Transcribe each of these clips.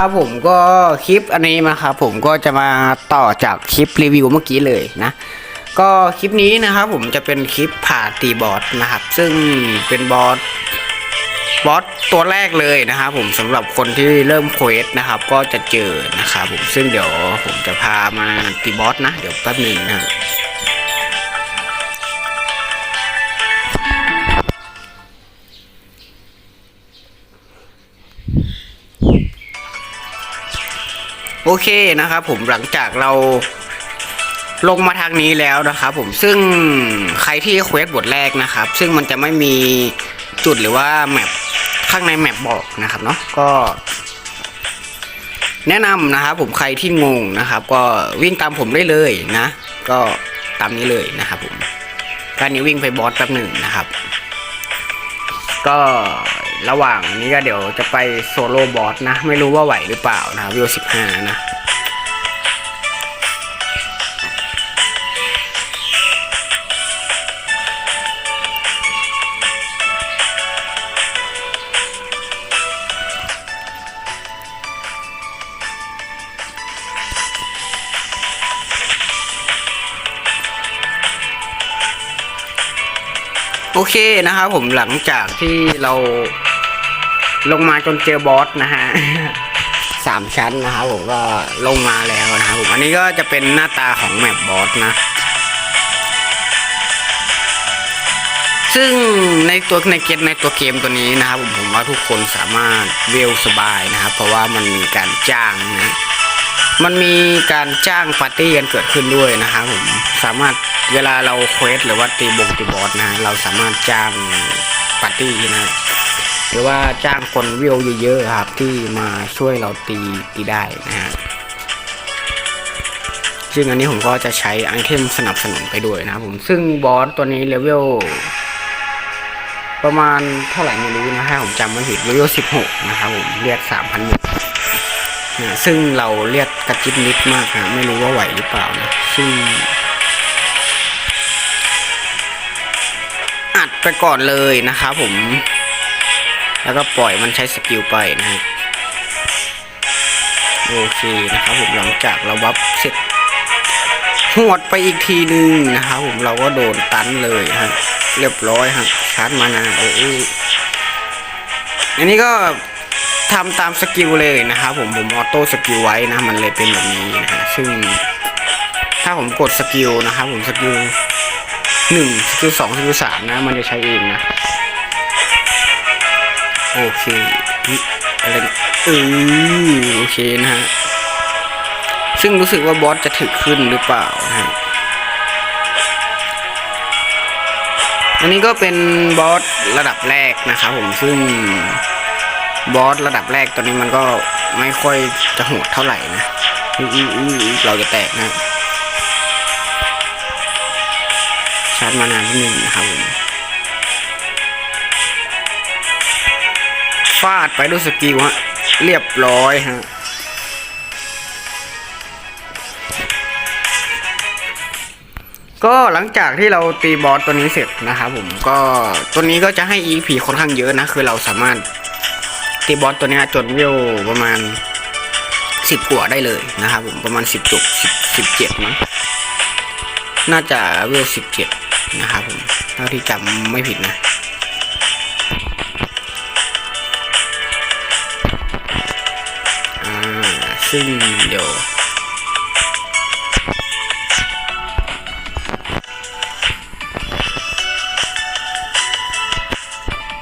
ครับผมก็คลิปอันนี้นะครับผมก็จะมาต่อจากคลิปรีวิวเมื่อกี้เลยนะ ก็คลิปนี้นะครับผมจะเป็นคลิปผ่าตีบอสนะครับ ซึ่งเป็นบอสบอสตัวแรกเลยนะครับผมสำหรับคนที่เริ่มเควสนะครับ ก็จะเจอนะครับผมซึ่งเดี๋ยวผมจะพามาตีบอสนะ เดี๋ยวแป๊บหนึ่งนะครับ โอเคนะครับผมหลังจากเราลงมาทางนี้แล้วนะครับผมซึ่งใครที่เควสบทแรกนะครับ ซึ่งมันจะไม่มีจุดหรือว่าแมปข้างในแมปบอกนะครับเนาะก็แนะนำนะครับผมใครที่งงนะครับ ก็วิ่งตามผมได้เลยนะ ก็ตามนี้เลยนะครับผมการนี้วิ่งไปบอสแป๊บหนึ่งนะครับ ก็ ระหว่างนี้ก็เดี๋ยวจะไปโซโล่บอสนะ ไม่รู้ว่าไหวหรือเปล่านะวิวสิบห้านะโอเคนะครับผมหลังจากที่เรา ลงมาจนเจอบอสนะฮะสามชั้นนะครับผมก็ลงมาแล้วนะครับผมอันนี้ก็จะเป็นหน้าตาของแมปบอสนะ ซึ่งในตัวในเกมในตัวเกมตัวนี้นะครับผมผมว่าทุกคนสามารถเวลสบายนะครับ เพราะว่ามันมีการจ้างนะมันมีการจ้างปาร์ตี้กันเกิดขึ้นด้วยนะครับผมสามารถเวลาเราเควสหรือว่าตีบงตีบอสนะ เราสามารถจ้างปาร์ตี้นะ หรือว่าจ้างคนวิวเยอะๆครับ ที่มาช่วยเราตีตีได้นะฮะซึ่งอันนี้ผมก็จะใช้ไอเทมสนับสนุนไปด้วยนะครับผมซึ่งบอสตัวนี้เลเวลประมาณเท่าไหร่ไม่รู้นะฮะผมจำไม่ผิดเลเวล16นะครับผมเรียก3,000เมตรนะซึ่งเราเรียกกระจิบนิดมากนะไม่รู้ว่าไหวหรือเปล่านะซึ่งอัดไปก่อนเลยนะครับผม แล้วก็ปล่อยมันใช้สกิลไปนะฮะโอเคนะครับผมหลังจากเราบัฟเสร็จหวดไปอีกทีหนึ่งนะครับผมเราก็โดนตันเลยฮะเรียบร้อยฮะชาร์จมานาโอ้ยอันนี้ก็ทำตามสกิลเลยนะครับผมผมออโต้สกิลไว้นะมันเลยเป็นแบบนี้นะฮะซึ่ง ถ้าผมกดสกิลนะครับผมสกิลหนึ่งสกิลสองสกิลสามนะ มันจะใช้เองนะ โอเคอะไรเออโอเคนะฮะ ซึ่งรู้สึกว่าบอสจะถึกขึ้นหรือเปล่านะฮะ อันนี้ก็เป็นบอสระดับแรกนะครับผม ซึ่งบอสระดับแรกตัวนี้มันก็ไม่ค่อยจะโหดเท่าไหร่นะอื้ออื้ออื้ออื้อเราจะแตกนะชาร์จมานานนิดนึงนะครับผมาดไปด้วยสกิลฮะ เรียบร้อยฮะ ก็หลังจากที่เราตีบอสตัวนี้เสร็จนะครับผมก็ตัวนี้ก็จะให้ EP ค่อนข้างเยอะนะ คือเราสามารถตีบอสตัวนี้จนวิวประมาณสิบกว่าได้เลยนะครับผมประมาณสิบจุกสิบสิบเจ็ดมั้งน่าจะวิวสิบเจ็ดนะครับผมเท่าที่จำไม่ผิดนะ ซึ่งเดี๋ยว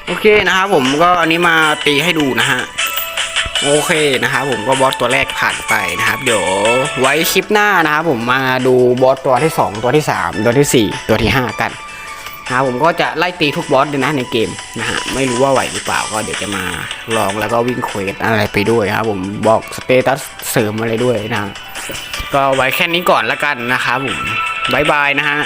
โอเคนะครับผมก็อันนี้มาตีให้ดูนะฮะโอเคนะครับผมก็บอสตัวแรกผ่านไปนะครับ เดี๋ยวไว้คลิปหน้านะครับผมมาดูบอสตัวที่ 2 ตัวที่ 3 ตัวทีสี่4 ตัวที่ 5 กันะครับผมก็จะไล่ตีทุกบอสเลยนะในเกมนะฮะไม่รู้ว่าไหวหรือเปล่าก็เดี๋ยวจะมาลองแล้วก็วิ่งเควสอะไรไปด้วยครับผมบอกสเตตัสเสริมอะไรด้วยนะฮะก็ไว้แค่นี้ก่อนละกันนะครับผมบายบายนะฮะ